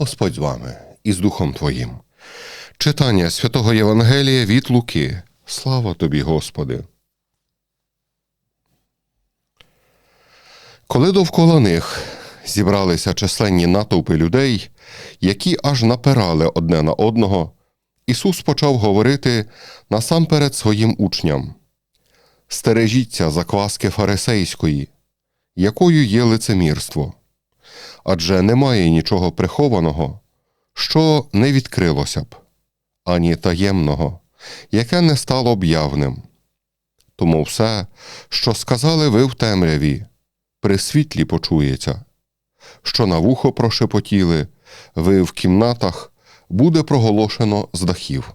Господь з вами і з Духом Твоїм. Читання святого Євангелія від Луки. Слава тобі, Господи. Коли довкола них зібралися численні натовпи людей, які аж напирали одне на одного, Ісус почав говорити насамперед своїм учням: Стережіться закваски фарисейської, якою є лицемірство. Адже немає нічого прихованого, що не відкрилося б, ані таємного, яке не стало б явним. Тому все, що сказали ви в темряві, при світлі почується, що на вухо прошепотіли, ви в кімнатах буде проголошено з дахів.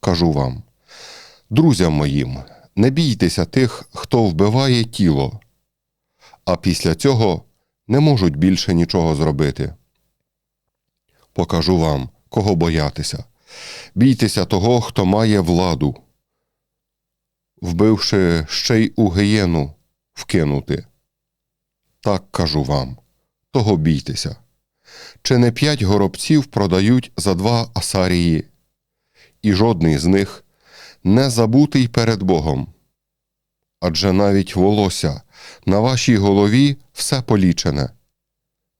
Кажу вам, друзям моїм, не бійтеся тих, хто вбиває тіло, а після цього не можуть більше нічого зробити. Покажу вам, кого боятися. Бійтеся того, хто має владу, вбивши ще й у гієну вкинути. Так кажу вам, того бійтеся. Чи не п'ять горобців продають за два асарії, і жодний з них не забутий перед Богом. Адже навіть волосся на вашій голові все полічене.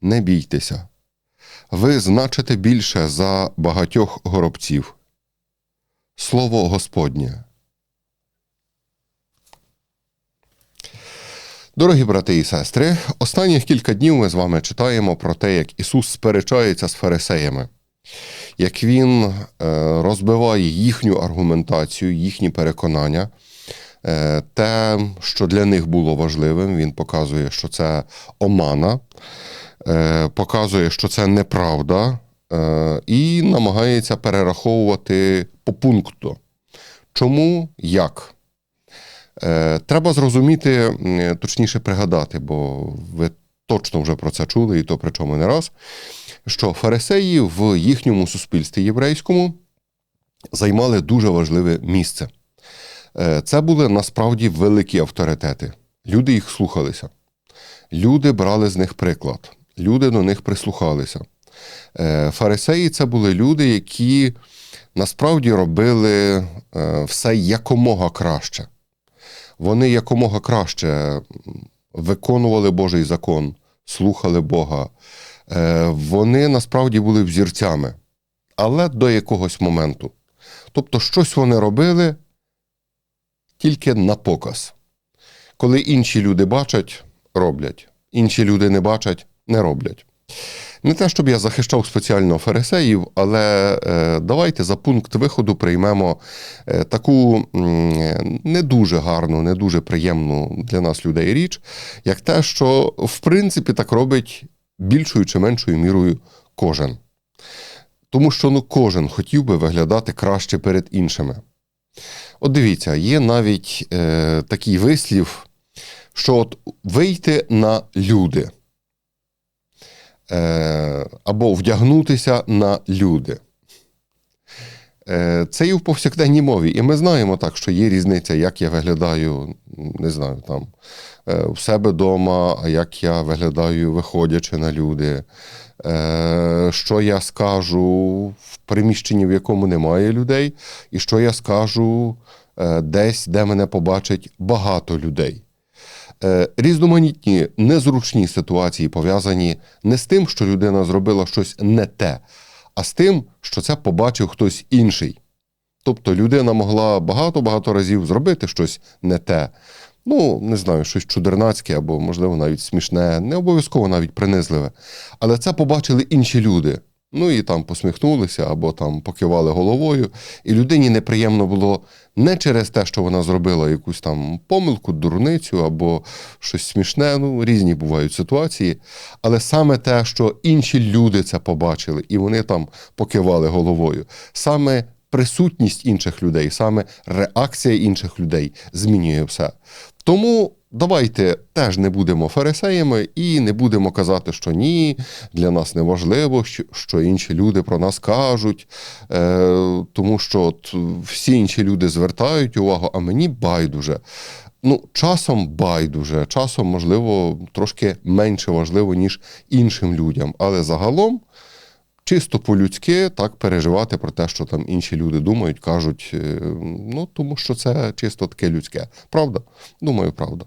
Не бійтеся. Ви значите більше за багатьох горобців. Слово Господнє. Дорогі брати і сестри, останніх кілька днів ми з вами читаємо про те, як Ісус сперечається з фарисеями, як Він е, розбиває їхню аргументацію, їхні переконання. Е, те, що для них було важливим, він показує, що це омана, е, показує, що це неправда, і намагається перераховувати по пункту. Чому як? Е, треба зрозуміти, точніше пригадати, бо ви точно вже про це чули, і то причому не раз, що фарисеї в їхньому суспільстві єврейському займали дуже важливе місце. Е, це були насправді великі авторитети. Люди їх слухалися, люди брали з них приклад, люди до них прислухалися. Е, фарисеї це були люди, які насправді робили все якомога краще вони якомога краще виконували Божий закон, слухали Бога. Е, вони насправді були взірцями, але до якогось моменту. Тобто, щось вони робили тільки на показ. Коли інші люди бачать, роблять, інші люди не бачать, не роблять. Не те, щоб я захищав спеціально фарисеїв, але е, давайте за пункт виходу приймемо е, таку не дуже гарну, не дуже приємну для нас людей річ, як те, що в принципі так робить більшою чи меншою мірою кожен. Тому що ну, кожен хотів би виглядати краще перед іншими. От дивіться, є навіть е, такий вислів, що от вийти на люди. Е, або вдягнутися на люди. Е, це і в повсякденній мові. І ми знаємо так, що є різниця, як я виглядаю, не знаю, там, е, в себе вдома, а як я виглядаю, виходячи на люди. Що я скажу в приміщенні, в якому немає людей, і що я скажу десь, де мене побачить багато людей. Е, різноманітні незручні ситуації пов'язані не з тим, що людина зробила щось не те, а з тим, що це побачив хтось інший. Тобто людина могла багато-багато разів зробити щось не те. Ну, не знаю, щось чудернацьке або, можливо, навіть смішне, не обов'язково навіть принизливе. Але це побачили інші люди. Ну і там посміхнулися або там покивали головою. І людині неприємно було не через те, що вона зробила якусь там помилку, дурницю або щось смішне. Ну, різні бувають ситуації. Але саме те, що інші люди це побачили, і вони там покивали головою. Саме присутність інших людей, саме реакція інших людей змінює все. Тому. Давайте теж не будемо фарисеями і не будемо казати, що ні, для нас не важливо, що інші люди про нас кажуть, е, тому що от всі інші люди звертають увагу, а мені байдуже. Ну, часом байдуже, часом, можливо, трошки менше важливо, ніж іншим людям. Але загалом чисто по-людськи так переживати про те, що там інші люди думають, кажуть. е, Ну, тому що це чисто таке людське. Правда? Думаю, правда.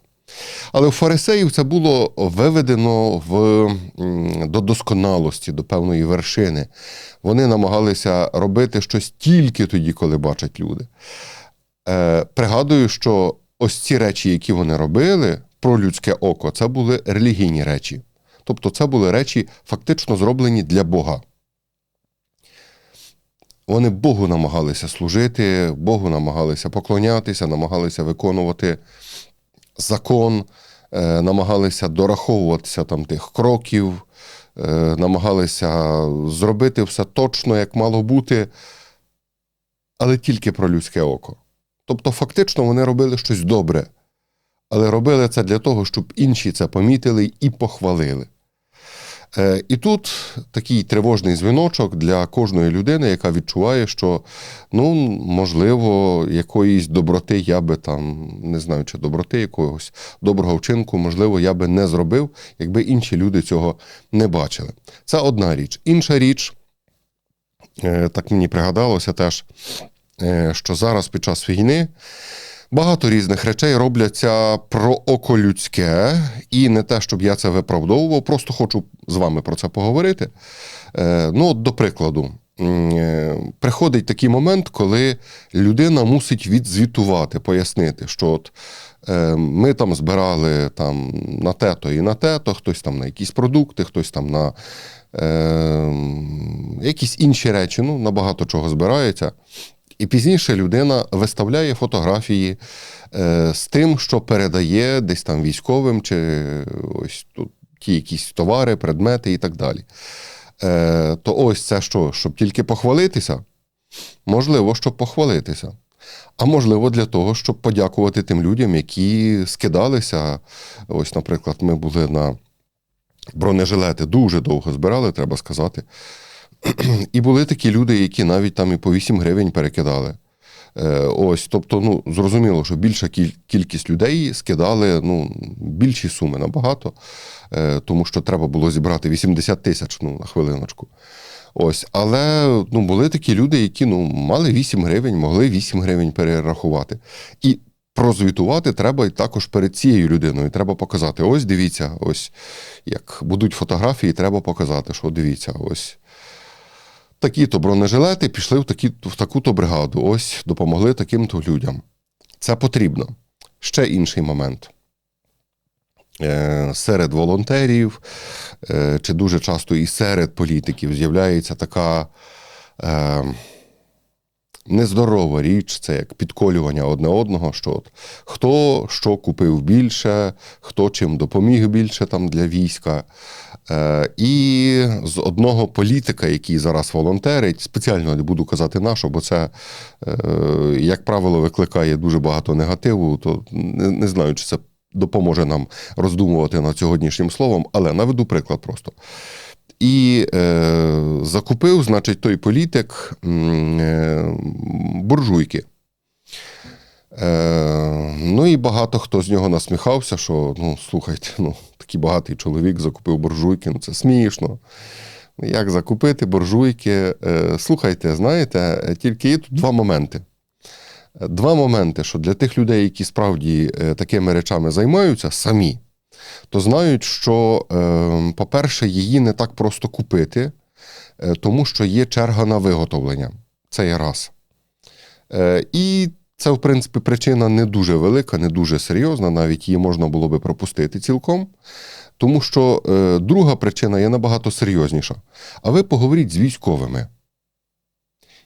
Але у фарисеїв це було виведено в, до досконалості, до певної вершини. Вони намагалися робити щось тільки тоді, коли бачать люди. Е, пригадую, що ось ці речі, які вони робили про людське око, це були релігійні речі. Тобто це були речі фактично зроблені для Бога. Вони Богу намагалися служити, Богу намагалися поклонятися, намагалися виконувати закон, е, намагалися дораховуватися там тих кроків, е, намагалися зробити все точно, як мало бути, але тільки про людське око. Тобто, фактично, вони робили щось добре, але робили це для того, щоб інші це помітили і похвалили. Е, І тут такий тривожний дзвіночок для кожної людини, яка відчуває, що ну, можливо, якоїсь доброти я би там, не знаю, чи доброти якогось доброго вчинку, можливо, я би не зробив, якби інші люди цього не бачили. Це одна річ. Інша річ, е, так мені пригадалося теж, е, що зараз під час війни. Багато різних речей робляться про око людське, і не те, щоб я це виправдовував, просто хочу з вами про це поговорити. Е, Ну, от, до прикладу, е, приходить такий момент, коли людина мусить відзвітувати, пояснити, що от е, ми там збирали там, на те-то і на те-то, хтось там на якісь продукти, хтось там на е, якісь інші речі, ну, на багато чого збирається. І пізніше людина виставляє фотографії е, з тим, що передає десь там військовим, чи ось тут ті якісь товари, предмети і так далі. Е, то ось це що, щоб тільки похвалитися? Можливо, щоб похвалитися. А можливо, для того, щоб подякувати тим людям, які скидалися. Ось, наприклад, ми були на бронежилети, дуже довго збирали, треба сказати. І були такі люди, які навіть там і по 8 гривень перекидали. Е, Ось, тобто, ну, зрозуміло, що більша кількість людей скидали ну, більші суми набагато, е, тому що треба було зібрати 80 тисяч ну, на хвилиночку. Ось, але ну, були такі люди, які ну, мали 8 гривень, могли 8 гривень перерахувати. І прозвітувати треба також перед цією людиною. Треба показати: ось дивіться, ось як будуть фотографії, треба показати, що дивіться, ось такі-то бронежилети пішли в, такі, в таку-то бригаду. Ось допомогли таким-то людям. Це потрібно. Ще інший момент. Е, Серед волонтерів, е, чи дуже часто і серед політиків з'являється така е, нездорова річ, це як підколювання одне одного, що от, хто що купив більше, хто чим допоміг більше там для війська. Е, і з одного політика, який зараз волонтерить, спеціально не буду казати нашу, бо це, е, як правило, викликає дуже багато негативу, то не, не знаю, чи це допоможе нам роздумувати над сьогоднішнім словом, але наведу приклад просто. І е, закупив, значить, той політик е, буржуйки. Е, ну і багато хто з нього насміхався, що ну, слухайте, ну, такий багатий чоловік закупив буржуйки, ну це смішно. Ну, Як закупити буржуйки? Е, слухайте, знаєте, тільки є тут два моменти. Два моменти, що для тих людей, які справді е, такими речами займаються самі, то знають, що, е, по-перше, її не так просто купити, е, тому що є черга на виготовлення. Це є раз. Е, І це, в принципі, причина не дуже велика, не дуже серйозна, навіть її можна було би пропустити цілком. Тому що е, друга причина є набагато серйозніша. А ви поговоріть з військовими,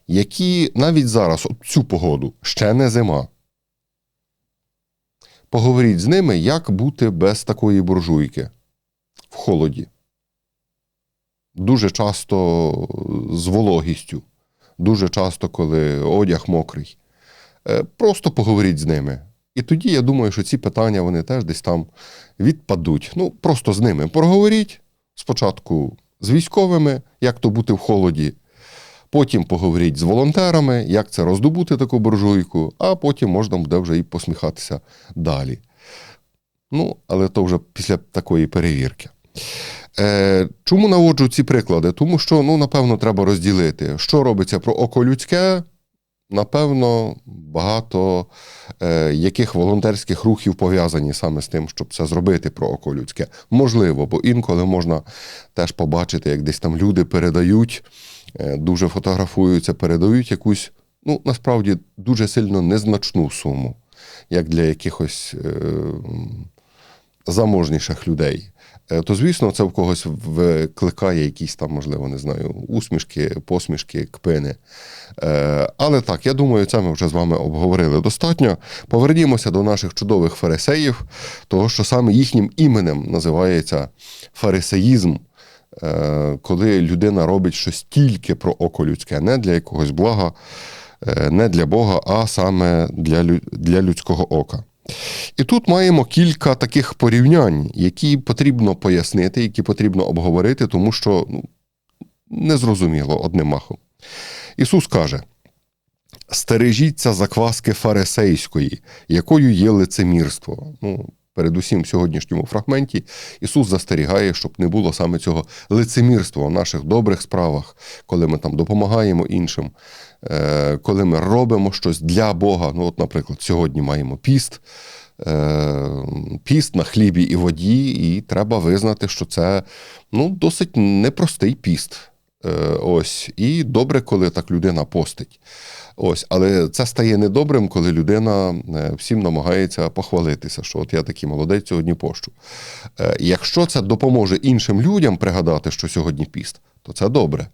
які навіть зараз, от цю погоду, ще не зима. Поговоріть з ними, як бути без такої буржуйки в холоді. Дуже часто з вологістю, дуже часто, коли одяг мокрий. Е, Просто поговоріть з ними. І тоді я думаю, що ці питання вони теж десь там відпадуть. Ну, просто з ними поговоріть спочатку з військовими, як то бути в холоді. Потім поговоріть з волонтерами, як це роздобути таку буржуйку, а потім можна буде вже і посміхатися далі. Ну, але то вже після такої перевірки. Е, чому наводжу ці приклади? Тому що, ну, напевно, треба розділити, що робиться про око людське. Напевно, багато е, яких волонтерських рухів пов'язані саме з тим, щоб це зробити про око людське. Можливо, бо інколи можна теж побачити, як десь там люди передають, дуже фотографуються, передають якусь, ну, насправді, дуже сильно незначну суму, як для якихось е, заможніших людей. Е, То, звісно, це в когось викликає якісь там, можливо, не знаю, усмішки, посмішки, кпини. Е, Але так, я думаю, це ми вже з вами обговорили достатньо. Повернімося до наших чудових фарисеїв, того, що саме їхнім іменем називається фарисеїзм, Е, коли людина робить щось тільки про око людське, не для якогось блага, е, не для Бога, а саме для, для людського ока. І тут маємо кілька таких порівнянь, які потрібно пояснити, які потрібно обговорити, тому що ну, незрозуміло одним махом. Ісус каже: стережіться закваски фарисейської, якою є лицемірство. Ну, передусім в сьогоднішньому фрагменті Ісус застерігає, щоб не було саме цього лицемірства в наших добрих справах, коли ми там допомагаємо іншим, е, коли ми робимо щось для Бога. Ну, от, наприклад, сьогодні маємо піст. е, Піст на хлібі і воді, і треба визнати, що це ну, досить непростий піст. Е, Ось, і добре, коли так людина постить. Ось, але це стає недобрим, коли людина е, всім намагається похвалитися, що от я такий молодець сьогодні пощу. Е, Якщо це допоможе іншим людям пригадати, що сьогодні піст, то це добре.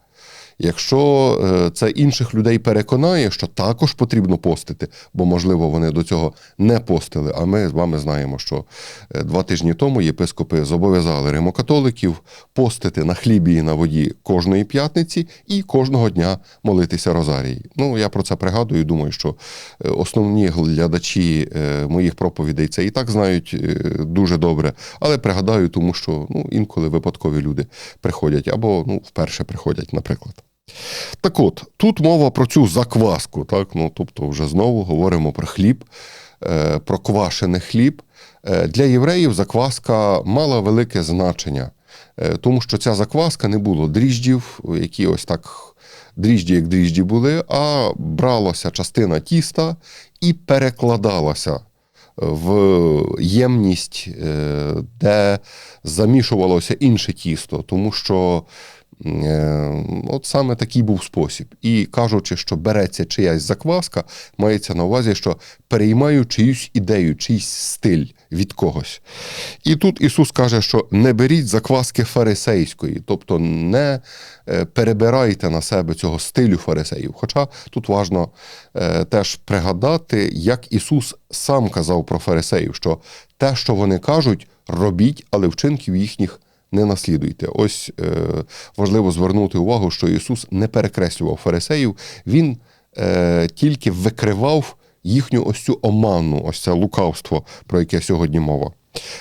Якщо е, це інших людей переконає, що також потрібно постити, бо, можливо, вони до цього не постили. А ми з вами знаємо, що е, два тижні тому єпископи зобов'язали римокатоликів постити на хлібі і на воді кожної п'ятниці і кожного дня молитися розарії. Ну, я про це пригадую. Думаю, що е, основні глядачі моїх проповідей це і так знають дуже добре. Але пригадаю, тому що ну, інколи випадкові люди приходять або ну, вперше приходять, наприклад. Так от, тут мова про цю закваску, так? Ну, тобто, вже знову говоримо про хліб, е, про квашений хліб. Е, Для євреїв закваска мала велике значення, е, тому що ця закваска не було дріждів, які ось так дріжджі, як дріжджі були, а бралася частина тіста і перекладалася в ємність, де замішувалося інше тісто, тому що от саме такий був спосіб. І кажучи, що береться чиясь закваска, мається на увазі, що переймаю чиюсь ідею, чийсь стиль від когось. І тут Ісус каже, що не беріть закваски фарисейської, тобто не е, перебирайте на себе цього стилю фарисеїв. Хоча тут важно е, теж пригадати, як Ісус сам казав про фарисеїв, що те, що вони кажуть, робіть, але вчинків їхніх не наслідуйте. Ось е, важливо звернути увагу, що Ісус не перекреслював фарисеїв, Він е, тільки викривав їхню ось цю оману, ось це лукавство, про яке сьогодні мова.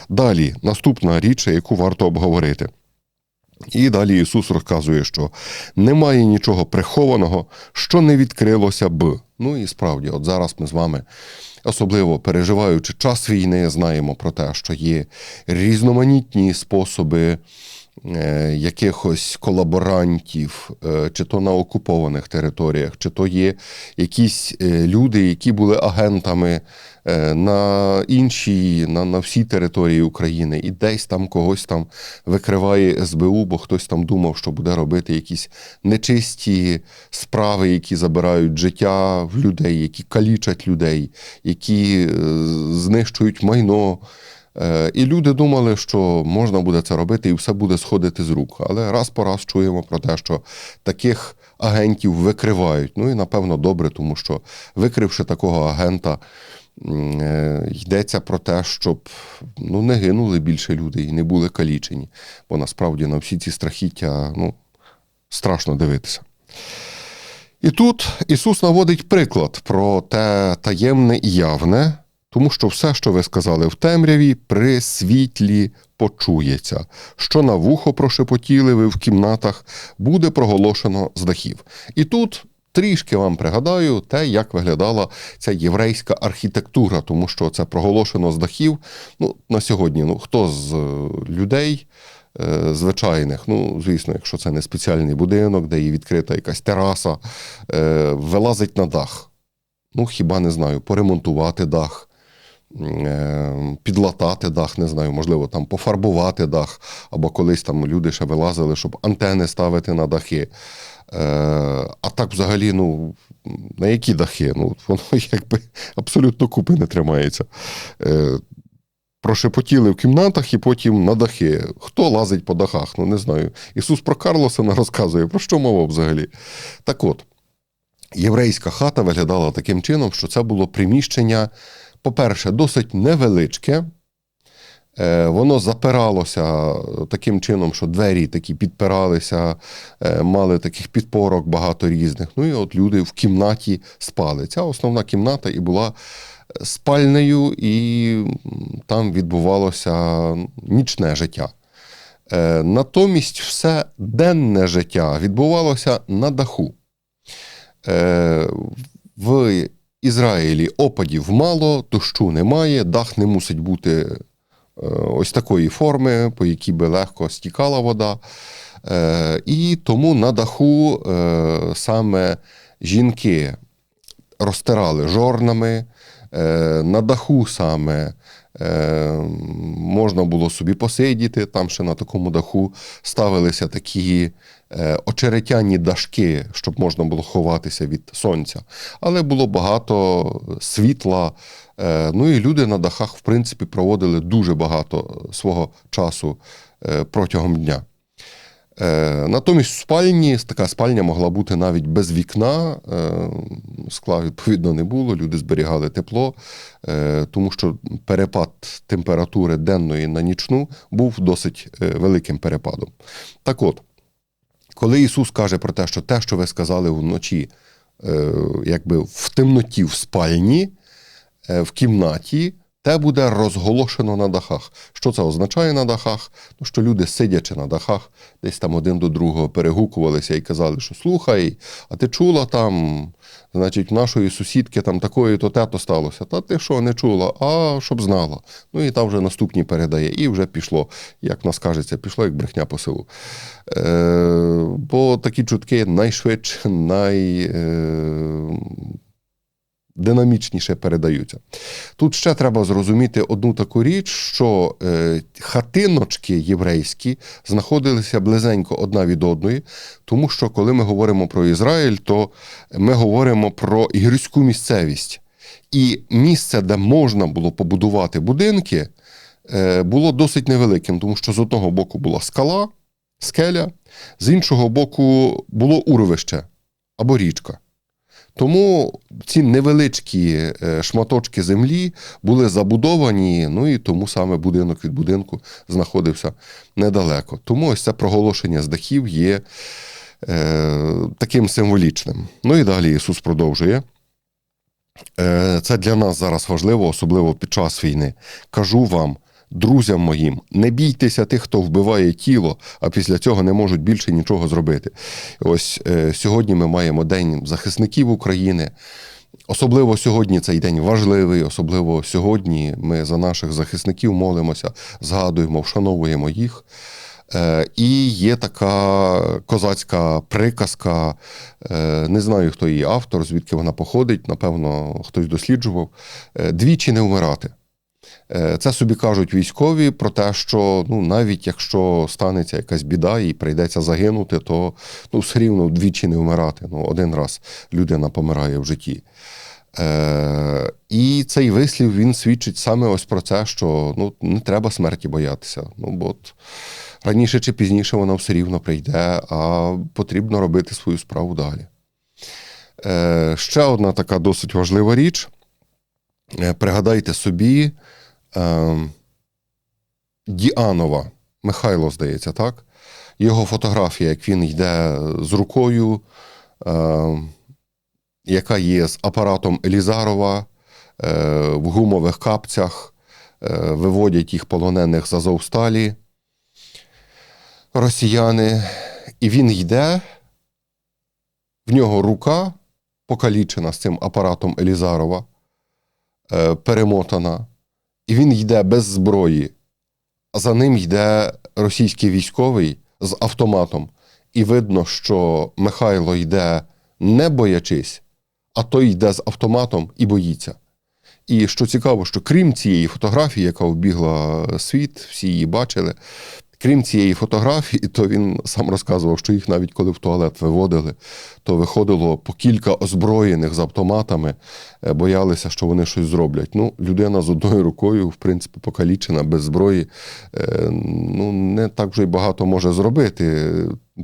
Далі, наступна річ, яку варто обговорити. І далі Ісус розказує, що немає нічого прихованого, що не відкрилося б. Ну і справді, от зараз ми з вами, особливо переживаючи час війни, знаємо про те, що є різноманітні способи якихось колаборантів, е, чи то на окупованих територіях, чи то є якісь е, люди, які були агентами е, на іншій, на, на всій території України, і десь там когось там викриває СБУ, бо хтось там думав, що буде робити якісь нечисті справи, які забирають життя в людей, які калічать людей, які е, знищують майно. Е, І люди думали, що можна буде це робити і все буде сходити з рук. Але раз по раз чуємо про те, що таких агентів викривають. Ну і напевно добре, тому що викривши такого агента, е, йдеться про те, щоб ну, не гинули більше люди і не були калічені. Бо насправді на всі ці страхіття ну, страшно дивитися. І тут Ісус наводить приклад про те таємне і явне, тому що все, що ви сказали в темряві, при світлі почується, що на вухо прошепотіли ви в кімнатах, буде проголошено з дахів. І тут трішки вам пригадаю те, як виглядала ця єврейська архітектура, тому що це проголошено з дахів. Ну, на сьогодні, ну хто з е, людей е, звичайних. Ну, звісно, якщо це не спеціальний будинок, де є відкрита якась тераса, е, вилазить на дах. Ну, хіба не знаю, поремонтувати дах, підлатати дах, не знаю, можливо, там пофарбувати дах, або колись там люди ще вилазили, щоб антени ставити на дахи. Е, а так взагалі, ну, на які дахи? Ну, воно якби абсолютно купи не тримається. Е, прошепотіли в кімнатах і потім на дахи. Хто лазить по дахах? Ну, не знаю. Ісус про Карлоса не розказує, про що мова взагалі? Так от, єврейська хата виглядала таким чином, що це було приміщення, по-перше, досить невеличке. Е, Воно запиралося таким чином, що двері такі підпиралися, е, мали таких підпорок багато різних. Ну і от люди в кімнаті спали. Ця основна кімната і була спальнею, і там відбувалося нічне життя. Е, Натомість все денне життя відбувалося на даху. В Ізраїлі опадів мало, дощу немає, дах не мусить бути е, ось такої форми, по якій би легко стікала вода. Е, І тому на даху е, саме жінки розтирали жорнами, на даху саме можна було собі посидіти, там ще на такому даху ставилися такі очеретяні дашки, щоб можна було ховатися від сонця. Але було багато світла. е, Ну і люди на дахах, в принципі, проводили дуже багато свого часу е, протягом дня. Е, Натомість в спальні така спальня могла бути навіть без вікна. е, Скла, відповідно, не було. Люди зберігали тепло, е, тому що перепад температури денної на нічну був досить е, великим перепадом. Так от, коли Ісус каже про те, що те, що ви сказали вночі, е, якби в темноті в спальні, е, в кімнаті, те буде розголошено на дахах. Що це означає на дахах? Ну, що люди, сидячи на дахах, десь там один до другого перегукувалися і казали, що слухай, а ти чула там, значить, нашої сусідки там такої то те-то сталося. Та ти що, не чула? А щоб знала. Ну і там вже наступні передає, і вже пішло, як нас кажеться, пішло як брехня по селу. Е, бо такі чутки найшвидше, най. Е, динамічніше передаються. Тут ще треба зрозуміти одну таку річ, що е, хатиночки єврейські знаходилися близенько одна від одної, тому що коли ми говоримо про Ізраїль, то ми говоримо про гірську місцевість. І місце, де можна було побудувати будинки, е, було досить невеликим, тому що з одного боку була скала, скеля, з іншого боку було урвище або річка. Тому ці невеличкі е, шматочки землі були забудовані, ну і тому саме будинок від будинку знаходився недалеко. Тому ось це проголошення з дахів є е, таким символічним. Ну і далі Ісус продовжує. Е, Це для нас зараз важливо, особливо під час війни. Кажу вам, друзям моїм, не бійтеся тих, хто вбиває тіло, а після цього не можуть більше нічого зробити. Ось е, сьогодні ми маємо День захисників України. Особливо сьогодні цей день важливий, особливо сьогодні ми за наших захисників молимося, згадуємо, вшановуємо їх. Е, І є така козацька приказка, е, не знаю, хто її автор, звідки вона походить, напевно, хтось досліджував. е, Двічі не вмирати. Е, Це собі кажуть військові про те, що ну, навіть якщо станеться якась біда і прийдеться загинути, то ну, все рівно вдвічі не вмирати. Ну, один раз людина помирає в житті. Е, І цей вислів він свідчить саме ось про це, що ну, не треба смерті боятися. Ну, бо от раніше чи пізніше вона все рівно прийде, а потрібно робити свою справу далі. Е, Ще одна така досить важлива річ. Е, Пригадайте собі, е, Діанова, Михайло, здається, так? Його фотографія, як він йде з рукою, е, яка є з апаратом Елізарова е, в гумових капцях, е, виводять їх полонених з Азовсталі, росіяни, і він йде, в нього рука покалічена з цим апаратом Елізарова, е, перемотана, і він йде без зброї, а за ним йде російський військовий з автоматом, і видно, що Михайло йде не боячись, а той йде з автоматом і боїться. І що цікаво, що крім цієї фотографії, яка обігла світ, всі її бачили. Крім цієї фотографії, то він сам розказував, що їх навіть коли в туалет виводили, то виходило по кілька озброєних з автоматами, е, боялися, що вони щось зроблять. Ну, людина з одною рукою, в принципі, покалічена без зброї, е, ну не так вже й багато може зробити,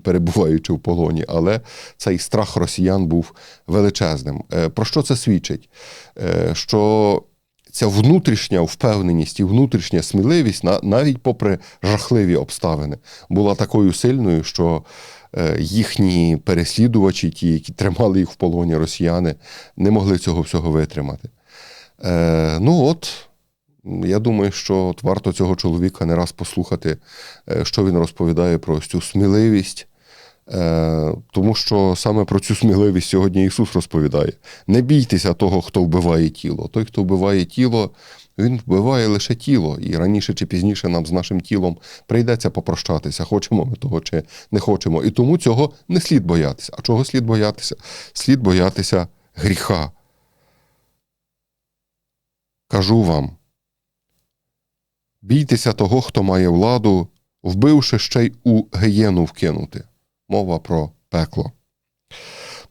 перебуваючи в полоні, але цей страх росіян був величезним. Е, Про що це свідчить? Що ця внутрішня впевненість і внутрішня сміливість, на- навіть попри жахливі обставини, була такою сильною, що е, їхні переслідувачі, ті, які тримали їх в полоні росіяни, не могли цього всього витримати. Е, Ну от, я думаю, що от варто цього чоловіка не раз послухати, е, що він розповідає про ось цю сміливість. Е, Тому що саме про цю сміливість сьогодні Ісус розповідає. Не бійтеся того, хто вбиває тіло. Той, хто вбиває тіло, він вбиває лише тіло. І раніше чи пізніше нам з нашим тілом прийдеться попрощатися, хочемо ми того чи не хочемо. І тому цього не слід боятися. А чого слід боятися? Слід боятися гріха. Кажу вам. Бійтеся того, хто має владу, вбивши ще й у гієну вкинути мова про пекло.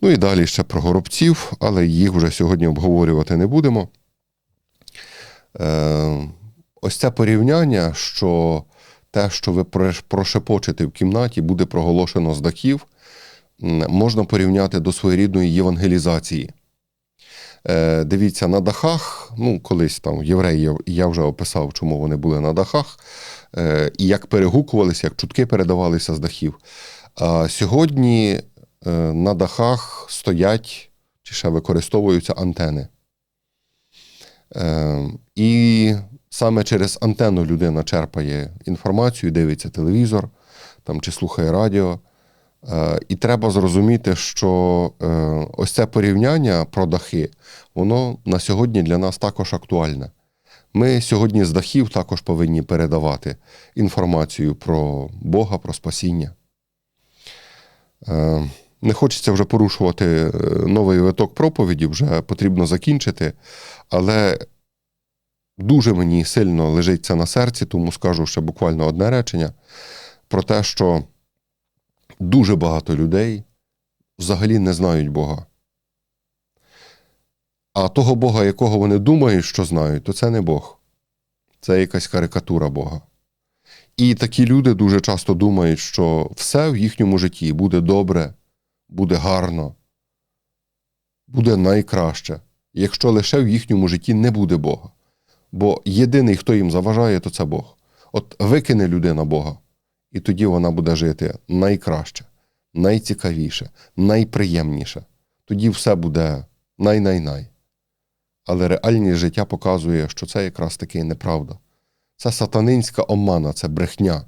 Ну і далі ще про горобців, але їх вже сьогодні обговорювати не будемо. Е, ось це порівняння, що те, що ви прош- прошепочете в кімнаті, буде проголошено з дахів, можна порівняти до своєрідної євангелізації. Е, дивіться, на дахах, ну, колись там євреїв, я вже описав, чому вони були на дахах, е, і як перегукувалися, як чутки передавалися з дахів. Сьогодні е, на дахах стоять чи ще використовуються антени. Е, І саме через антенну людина черпає інформацію, дивиться телевізор там, чи слухає радіо. Е, І треба зрозуміти, що ось це порівняння про дахи, воно на сьогодні для нас також актуальне. Ми сьогодні з дахів також повинні передавати інформацію про Бога, про спасіння. Е, Не хочеться вже порушувати е, новий виток проповіді, вже потрібно закінчити. Але дуже мені сильно лежить це на серці, тому скажу ще буквально одне речення про те, що дуже багато людей взагалі не знають Бога. А того Бога, якого вони думають, що знають, то це не Бог. Це якась карикатура Бога. І такі люди дуже часто думають, що все в їхньому житті буде добре, буде гарно, буде найкраще, якщо лише в їхньому житті не буде Бога. Бо єдиний, хто їм заважає, то це Бог. От викине людина Бога, і тоді вона буде жити найкраще, найцікавіше, найприємніше. Тоді все буде най-най-най. Але реальність життя показує, що це якраз таки неправда. Це сатанинська омана, це брехня.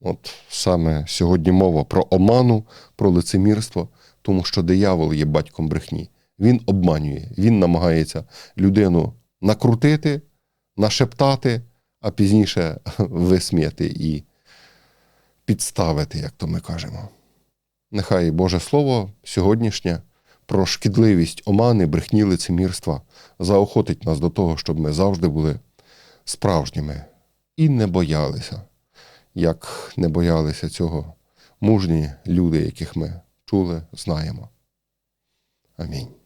От саме сьогодні мова про оману, про лицемірство, тому що диявол є батьком брехні. Він обманює, він намагається людину накрутити, нашептати, а пізніше висміяти і підставити, як то ми кажемо. Нехай Боже Слово сьогоднішнє про шкідливість омани, брехні, лицемірства заохотить нас до того, щоб ми завжди були справжніми і не боялися, як не боялися цього мужні люди, яких ми чули, знаємо. Амінь.